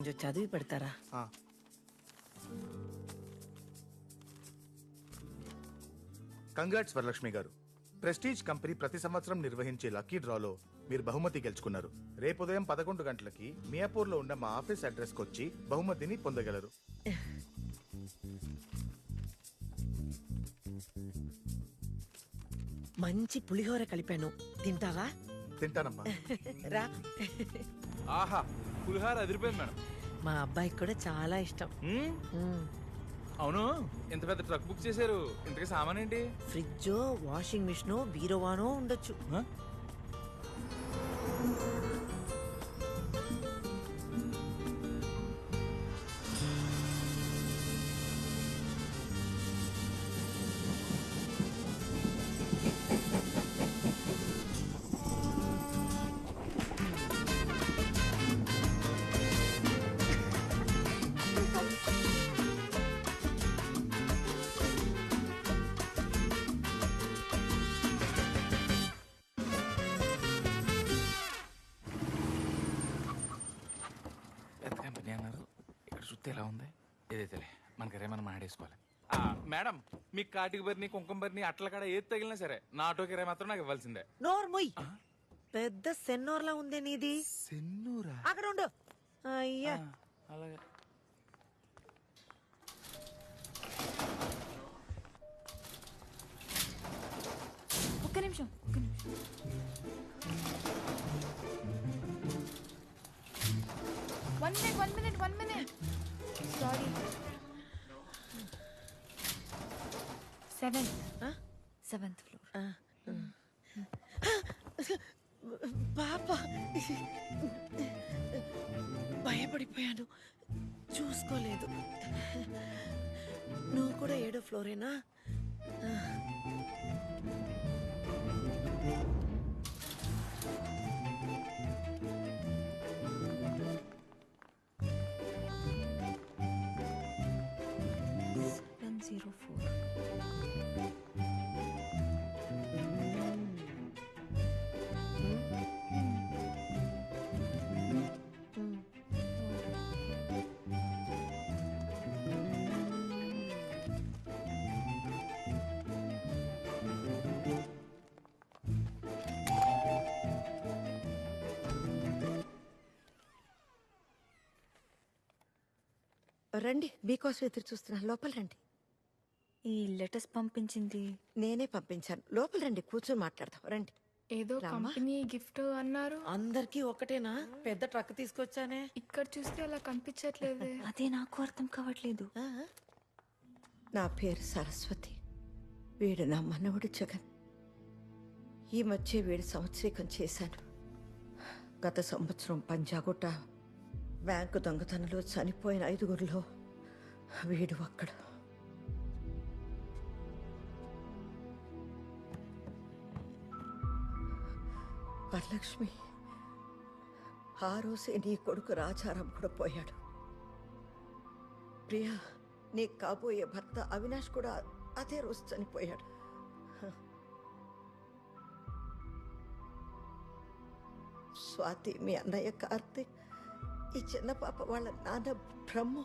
కొంచెం చదివి పెడతారా. కంగ్రాట్స్ వరలక్ష్మి గారు ప్రెస్టీజ్ కంపెనీ ప్రతి సంవత్సరం నిర్వహించే లక్కీ డ్రాలో మీరు బహుమతి గెలుచుకున్నారు. రేపు ఉదయం పదకొండు గంటలకి మియాపూర్లో ఉన్న మా ఆఫీస్ అడ్రస్కి వచ్చి బహుమతిని పొందగలరు. మంచి పులిహోర కలిపాను. తింటావా? తింటానమ్మా. రా. ఆహా పులిహార అదిరిపోయింది మేడం మా అబ్బాయికి కూడా చాలా ఇష్టం మ్మ్. మ్మ్. అవును ఇంత పెద్ద ట్రక్ బుక్ చేశారు ఇంతకీ సామాన్ ఏంటి ఫ్రిడ్జ్ వాషింగ్ మిషన్ బీరోవానో ఉండొచ్చు హ? ఏదైతేలే మనకరే మనం ఆడేసుకోవాలి. ఆ, మేడం మీ కాటికి బరిని కుంకుమ బరిని అట్ల కాడ ఏది తగిలినా సరే నా ఆటో కిరాయి మాత్రం నాకు ఇవ్వాల్సిందే. నోర్ముయ్ పెద్ద సెన్నోర్లా ఉందే నీది. సెన్నూరా? అక్కడ ఉండు. అయ్యా. అలాగే. ఒక్క నిమిషం ఒక్క నిమిషం. One minute one minute one minute sorry seventh? Seventh floor పాప. భయపడిపోయాను. చూసుకోలేదు. నువ్వు కూడా ఏడో ఫ్లోరేనా? రండి మీకోసం ఎదురు చూస్తున్నా లోపల రండి. ఈ లెటర్స్ పంపించింది. నేనే పంపించాను. లోపల రండి కూర్చొని మాట్లాడదాం. రండి. ఏదో కంపెనీ గిఫ్ట్ అన్నారు. అందరికీ ఒకటేనా? పెద్ద ట్రక్ తీసుకొచ్చానే. ఇక్కడ చూస్తే అలా కనిపించట్లేదే. అదే నాకు అర్థం కావట్లేదు? నా పేరు సరస్వతి. వీడు నా మనవడు జగన్. ఈ మధ్య వీడు సంవత్సరీకం చేశాను. గత సంవత్సరం పంజాగుట్ట బ్యాంకు దొంగతనంలో చనిపోయిన ఐదుగురిలో వీడు అక్కడ వరలక్ష్మి ఆ రోజే నీ కొడుకు రాజారాం కూడా పోయాడు. ప్రియా నీ కాబోయే భర్త అవినాష్ కూడా అదే రోజు చనిపోయాడు. స్వాతి మీ అన్నయ్య కార్తీక్ ఈ చిన్న పాప వాళ్ళ నాన్న బ్రహ్మ.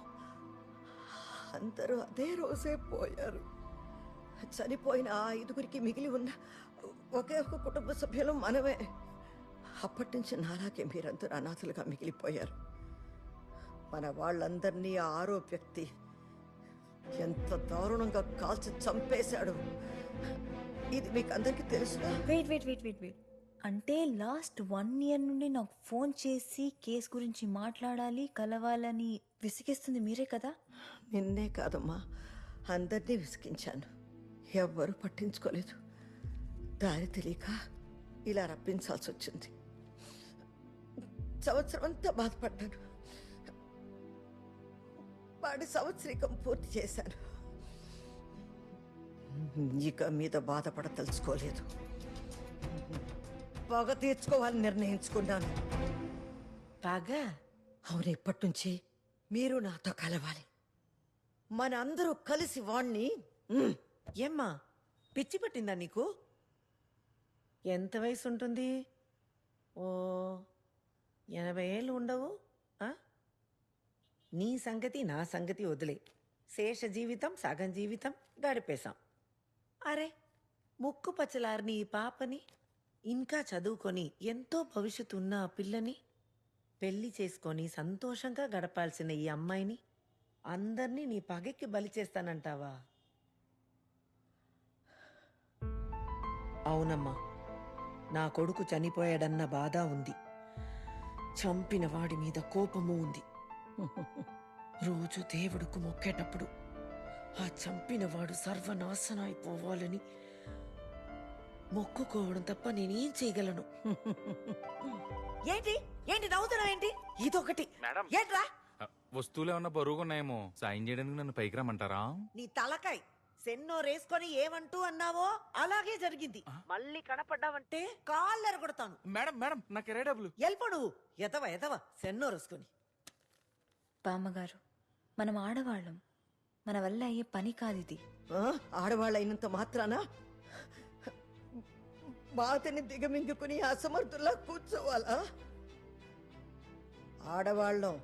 అందరూ అదే రోజే పోయారు. చనిపోయిన ఆ ఐదుగురికి మిగిలి ఉన్న ఒకే ఒక కుటుంబ సభ్యులు మనమే. అప్పటి నుంచి నాలాగే మీరందరూ అనాథలుగా మిగిలిపోయారు. మన వాళ్ళందరినీ ఆ ఆరో వ్యక్తి ఎంత దారుణంగా కాల్చి చంపేశాడు. ఇది మీకు అందరికీ తెలుసు wait wait wait wait wait. అంటే లాస్ట్ వన్ ఇయర్ నుండి నాకు ఫోన్ చేసి కేస్ గురించి మాట్లాడాలి కలవాలని విసిగిస్తుంది మీరే కదా? నిన్నే కాదమ్మా అందరినీ విసిగించాను. ఎవ్వరూ పట్టించుకోలేదు. దారి తెలియక ఇలా రప్పించాల్సి వచ్చింది సంవత్సరం అంతా బాధపడ్డాను. వాడి సంవత్సరికం పూర్తి చేశాను. ఇక మీద బాధపడదలుచుకోలేదు. పొగ తీర్చుకోవాలని నిర్ణయించుకున్నాను. బాగా? అవును ఇప్పటి నుంచి మీరు నాతో కలవాలి. మన అందరూ కలిసి వాణ్ణి ఏమ్మా పిచ్చి పట్టిందా నీకు? ఎంత వయసు ఉంటుంది ఓ ఎనభై ఏళ్ళు ఉండవు? నీ సంగతి నా సంగతి వదిలే. శేష జీవితం సగం జీవితం గడిపేశాం. అరే ముక్కు పచ్చలారిని ఈ పాపని ఇంకా చదువుకొని ఎంతో భవిష్యత్తు ఉన్న ఆ పిల్లని పెళ్ళి చేసుకొని సంతోషంగా గడపాల్సిన ఈ అమ్మాయిని అందర్నీ నీ పగకి బలి చేస్తానంటావా? అవునమ్మా నా కొడుకు చనిపోయాడన్న బాధ ఉంది. చంపిన వాడి మీద కోపము ఉంది. రోజు దేవుడుకు మొక్కేటప్పుడు ఆ చంపినవాడు సర్వనాశనం అయిపోవాలని మొక్కుకోవడం తప్ప నేనేం చేయగలను. ఏంటి? ఏంటి నవ్వుతున్నావు ఏంటి? ఇదొకటి. మేడం. ఏంట్రా? వస్తువులు ఏమన్నా బరువుగా ఉన్నాయేమో సాయం చేయడానికి నన్ను పైకి రమ్మంటారా? నీ తలకాయ్. సెన్నో రేసుకొని ఏమంటూ అన్నావో అలాగే జరిగింది. మళ్ళీ కనపడ్డావంటే కాళ్ళు కొడతాను. మేడం మేడం నాకు ఇరవై డబ్బులు. ఎల్పో నువ్వు. ఎదవ ఎదవ సెన్నో రేసుకొని బామ్మగారు మనం ఆడవాళ్ళం. మన వల్ల అయ్యే పని కాదిది. ఆ, ఆడవాళ్ళైనంత మాత్రాన? బాధని దిగమింగుకుని అసమర్థుల్లా కూర్చోవాలా? ఆడవాళ్ళం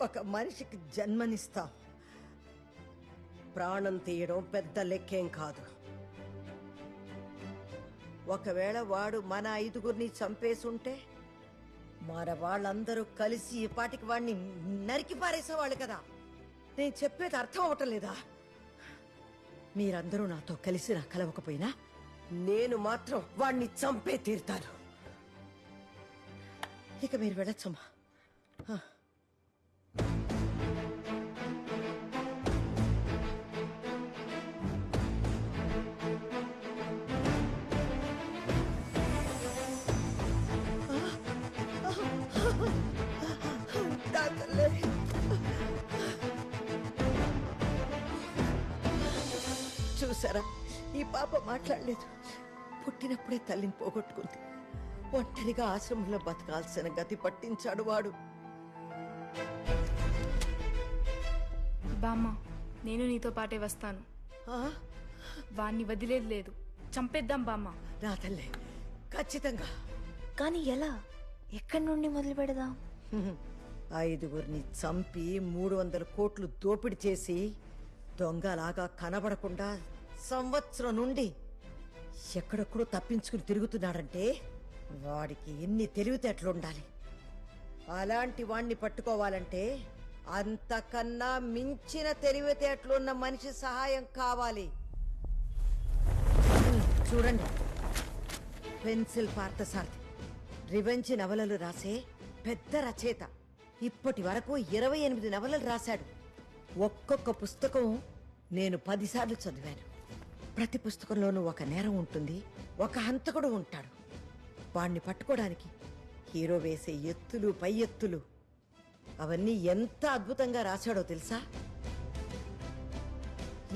ఒక మనిషికి జన్మనిస్తాం. ప్రాణం తీయడం పెద్ద లెక్కేం కాదు. ఒకవేళ వాడు మన ఐదుగురిని చంపేసుంటే మన వాళ్ళందరూ కలిసి ఈ పాటికి వాడిని నరికి పారేసేవాళ్ళు కదా. నేను చెప్పేది అర్థం అవటం లేదా? మీరందరూ నాతో కలిసి నా కలవకపోయినా నేను మాత్రం వాణ్ణి చంపే తీరుతాను. ఇక మీరు వెళ్ళొచ్చమ్మా. చూసారా? ఈ పాప మాట్లాడలేదు. పుట్టినప్పుడే తల్లిని పోగొట్టుకుంది. ఒంటరిగా ఆశ్రమంలో బతకాల్సిన గతి పట్టించాడు వాడు. బామ్మ నేను నీతో పాటే వస్తాను. ఆ? వాణ్ణి వదిలేదు లేదు. చంపేద్దాం బామ్మ. నా తల్లే ఖచ్చితంగా. కానీ ఎలా? ఎక్కడి నుండి మొదలు పెడదాం? హ్మ్. ఐదుగురిని చంపి మూడు వందల కోట్లు దోపిడీ చేసి దొంగలాగా కనబడకుండా సంవత్సరం నుండి ఎక్కడెక్కడో తప్పించుకుని తిరుగుతున్నాడంటే వాడికి ఎన్ని తెలివితేటలుండాలి అలాంటి వాణ్ణి పట్టుకోవాలంటే అంతకన్నా మించిన తెలివితేటలున్న మనిషి సహాయం కావాలి. చూడండి. పెన్సిల్ పార్థసారథి. రివెంజ్ నవలలు రాసే పెద్ద రచయిత. ఇప్పటి వరకు ఇరవై ఎనిమిది నవలలు రాశాడు. ఒక్కొక్క పుస్తకం నేను పదిసార్లు చదివాను. ప్రతి పుస్తకంలోనూ ఒక నేరం ఉంటుంది ఒక హంతకుడు ఉంటాడు. వాణ్ణి పట్టుకోవడానికి హీరో వేసే ఎత్తులు పై ఎత్తులు. అవన్నీ ఎంత అద్భుతంగా రాశాడో తెలుసా?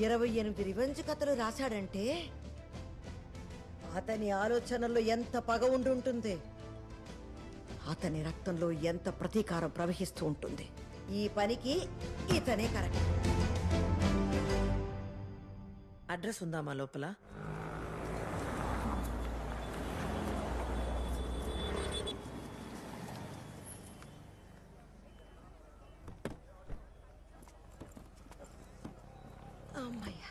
ఇరవై ఎనిమిది రివెంజ్ కథలు రాశాడంటే అతని ఆలోచనల్లో ఎంత పగ ఉండి ఉంటుంది? అతని రక్తంలో ఎంత ప్రతీకారం ప్రవహిస్తూ ఉంటుంది? ఈ పనికి ఇతనే కరెక్ట్. అడ్రస్ ఉందా మా లోపల? అమ్మయ్యా.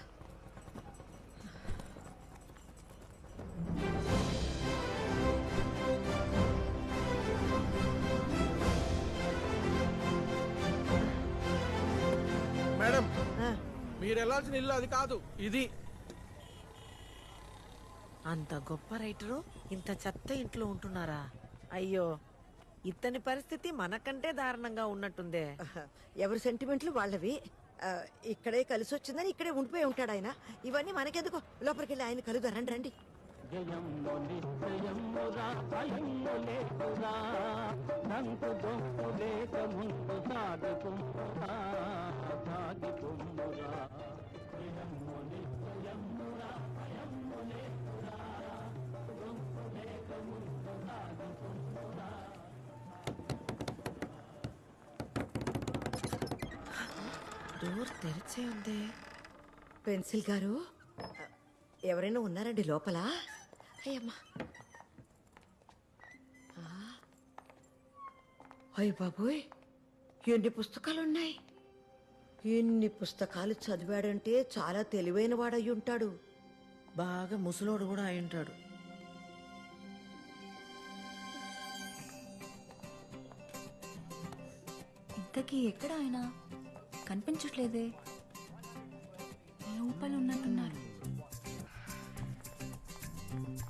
మీరు వెళ్ళాల్సిన ఇల్లు అది కాదు ఇది. అంత గొప్ప రైటరు ఇంత చెత్త ఇంట్లో ఉంటున్నారా? అయ్యో ఇతని పరిస్థితి మనకంటే దారుణంగా ఉన్నట్టుందే. ఎవరి సెంటిమెంట్లు వాళ్ళవి? ఆ, ఇక్కడే కలిసి వచ్చిందని ఇక్కడే ఉండిపోయి ఉంటాడు ఆయన. ఇవన్నీ మనకెందుకు? లోపలికి వెళ్ళి ఆయన కలుదా రండి. రండి డోర్ తెరిచే ఉంది పెన్సిల్ గారు ఎవరైనా ఉన్నారండి లోపల? అయ్యమ్మా. అయ్య బాబోయ్ ఎన్ని పుస్తకాలు ఉన్నాయి ఎన్ని పుస్తకాలు చదివాడంటే చాలా తెలివైన వాడై ఉంటాడు బాగా ముసలోడు కూడా అయి ఉంటాడు. ఇంతకీ ఎక్కడ ఆయన? కనిపించట్లేదే. లోపల ఉన్నట్టున్నారు